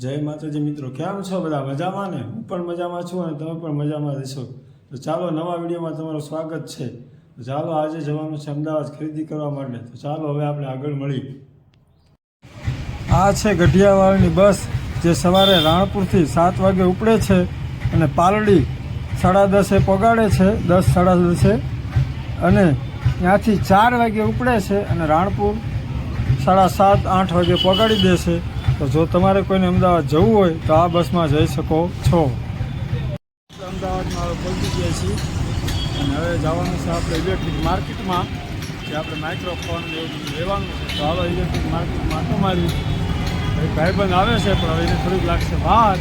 જય માતાજી મિત્રો, કેમ છો બધા? મજામાં ને? હું પણ મજામાં છું અને તમે પણ મજામાં રહેશો. તો ચાલો, નવા વિડીયોમાં તમારું સ્વાગત છે. તો ચાલો, આજે જવાનું છે અમદાવાદ ખરીદી કરવા માટે. તો ચાલો, હવે આપણે આગળ મળી. આ છે ગઢિયાવાળની બસ, જે સવારે રાણપુરથી સાત વાગે ઉપડે છે અને પાલડી સાડા દસે પગાડે છે, દસ સાડા દસે. અને ત્યાંથી ચાર વાગે ઉપડે છે અને રાણપુર સાડા સાત, આઠ વાગે પગાડી દેશે તો જો તમારે કોઈને અમદાવાદ જવું હોય તો આ બસમાં જઈ શકો છો. અમદાવાદમાં હવે પહોંચી ગયા છીએ અને હવે જવાનું છે આપણે ઇલેક્ટ્રિક માર્કેટમાં જે આપણે માઇક્રોફોન લેવાનું છે. તો હવે ઇલેક્ટ્રિક માર્કેટમાં તો મારી ભાઈબંધ આવે છે, પણ હવે એને થોડીક લાગશે બહાર.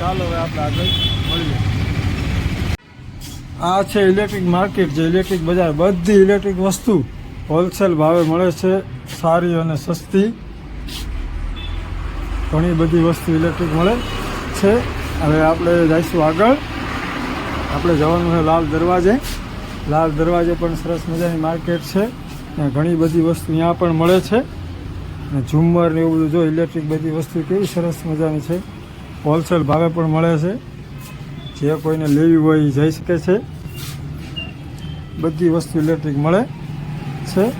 ચાલો હવે આપણે આગળ મળીએ. આ છે ઇલેક્ટ્રિક માર્કેટ જે ઇલેક્ટ્રિક બજાર, બધી ઇલેક્ટ્રિક વસ્તુ હોલસેલ ભાવે મળે છે, સારી અને સસ્તી. ઘણી બધી વસ્તુ ઇલેક્ટ્રિક મળે છે. હવે આપણે જઈશું આગળ. આપણે જવાનું છે લાલ દરવાજે. લાલ દરવાજે પણ સરસ મજાની માર્કેટ છે. ત્યાં ઘણી બધી વસ્તુ અહીંયા પણ મળે છે. ઝુમ્મર ને એવું બધું જો ઇલેક્ટ્રિક બધી વસ્તુ કેવી સરસ મજાની છે. હોલસેલ ભાવે પણ મળે છે. જે કોઈને લેવી હોય એ જઈ શકે છે. બધી વસ્તુ ઇલેક્ટ્રિક મળે છે.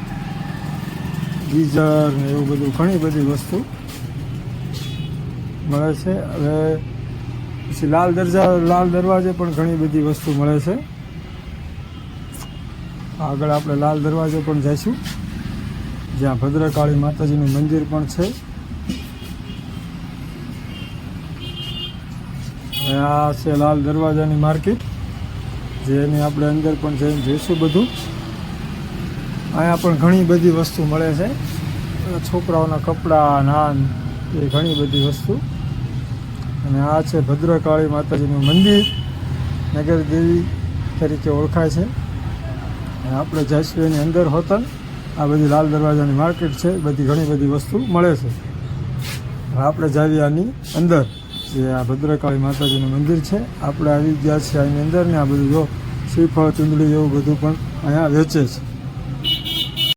ગીઝર ને એવું બધું ઘણી બધી વસ્તુ. મળે છે. હવે પછી લાલ દરજા, લાલ દરવાજે પણ ઘણી બધી વસ્તુ મળે છે. આગળ આપણે લાલ દરવાજે પણ જઈશું. જ્યાં ભદ્રકાળી માતાજીનું મંદિર પણ છે. આ છે લાલ દરવાજાની માર્કેટ જેની આપણે અંદર પણ જઈને જોઈશું બધું. અહીંયા પણ ઘણી બધી વસ્તુ મળે છે. છોકરાઓના કપડાં, નાન, એ ઘણી બધી વસ્તુ. અને આ છે ભદ્રકાળી માતાજીનું મંદિર. નગરદેવી તરીકે ઓળખાય છે. અને આપણે જઈશું એની અંદર હોતન આ બધી લાલ દરવાજાની માર્કેટ છે. બધી ઘણી બધી વસ્તુ મળે છે. આપણે જાવી આની અંદર, જે આ ભદ્રકાળી માતાજીનું મંદિર છે. આપણે આવી ગયા છીએ આની અંદર ને આ બધું જો શ્રીફળ, ચુંદડી એવું બધું પણ અહીંયા વેચે છે.